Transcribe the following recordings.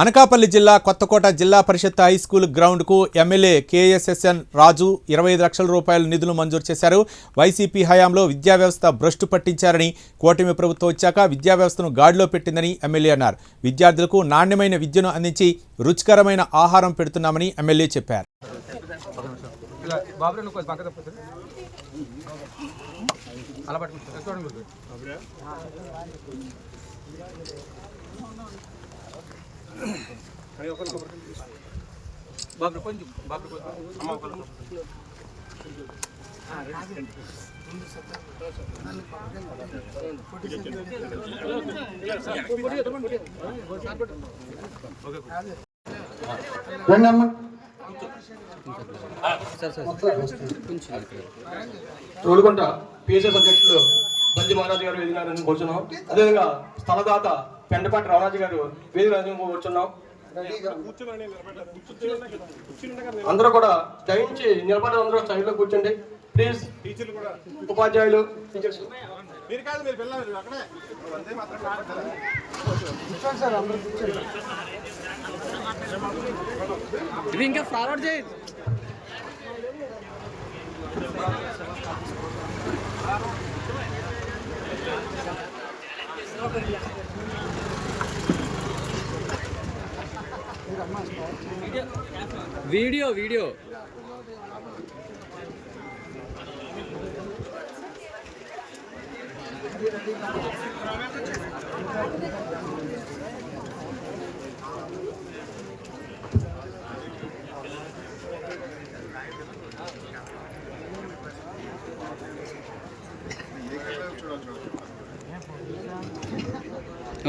అనకాపల్లి జిల్లా కొత్తకోట జిల్లా పరిషత్ హై స్కూల్ గ్రౌండ్కు ఎమ్మెల్యే కేఎస్ఎస్ఎన్ రాజు ఇరవై ఐదు లక్షల రూపాయల నిధులు మంజూరు చేశారు. వైసీపీ హయాంలో విద్యా వ్యవస్థ భ్రష్టు పట్టించారని కూటమి ప్రభుత్వం వచ్చాక విద్యా వ్యవస్థను గాడిలో పెట్టిందని ఎమ్మెల్యే అన్నారు. విద్యార్థులకు నాణ్యమైన విద్యను అందించి రుచికరమైన ఆహారం పెడుతున్నామని ఎమ్మెల్యే చెప్పారు. ఇలా బాబు కొంచెం బాబు కొంచెం పిఎస్ఎస్ మహారాజు గారు వేదిక నుంచి కూర్చున్నాం అదేవిధంగా స్థలదాత పెండపాటి రామరాజు గారు వేది రాజు కూర్చున్నాం. అందరూ కూడా దయించి నిలబడి అందరూ సైడ్లో కూర్చోండి. ప్లీజ్ ఉపాధ్యాయులు. టీచర్స్ మీరు కాదు మీరు పిల్లలు మీరు అక్కడే వందే మాత్రం ఇది ఇంకా ఫార్వర్డ్ చేయి. Video video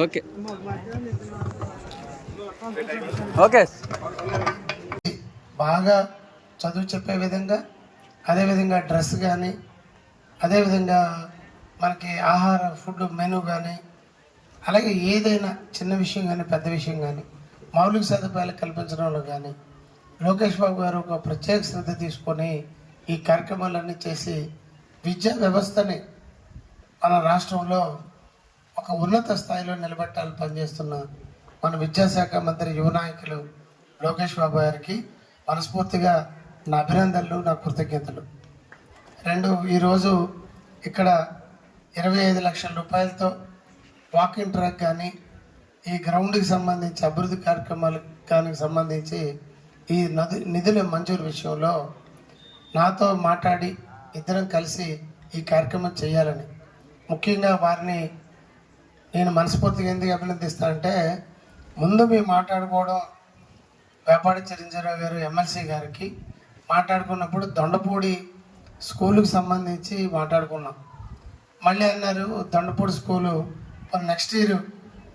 okay okay. బాగా చదువు చెప్పే విధంగా అదేవిధంగా డ్రెస్ కానీ అదేవిధంగా మనకి ఆహార ఫుడ్ మెనూ కానీ అలాగే ఏదైనా చిన్న విషయం కానీ పెద్ద విషయం కానీ మౌలిక సదుపాయాలు కల్పించడంలో కానీ లోకేష్ బాబు గారు ఒక ప్రత్యేక శ్రద్ధ తీసుకొని ఈ కార్యక్రమాలన్నీ చేసి విద్యా వ్యవస్థని మన రాష్ట్రంలో ఒక ఉన్నత స్థాయిలో నిలబెట్టాలని పనిచేస్తున్న మన విద్యాశాఖ మంత్రి యువ నాయకులు లోకేష్ బాబు గారికి మనస్ఫూర్తిగా నా అభినందనలు నా కృతజ్ఞతలు. రెండు ఈరోజు ఇక్కడ ఇరవై ఐదు లక్షల రూపాయలతో వాకింగ్ ట్రాక్ కానీ ఈ గ్రౌండ్కి సంబంధించి అభివృద్ధి కార్యక్రమాలకు కానీ సంబంధించి ఈ నది నిధుల మంజూరు విషయంలో నాతో మాట్లాడి ఇద్దరం కలిసి ఈ కార్యక్రమం చేయాలని. ముఖ్యంగా వారిని నేను మనస్ఫూర్తిగా ఎందుకు అభినందిస్తానంటే ముందు మేము మాట్లాడుకోవడం వేపాడి చిరంజీరావు గారు ఎమ్మెల్సీ గారికి మాట్లాడుకున్నప్పుడు దొండపూడి స్కూలుకు సంబంధించి మాట్లాడుకున్నాం. మళ్ళీ అన్నారు దొండపూడి స్కూలు నెక్స్ట్ ఇయర్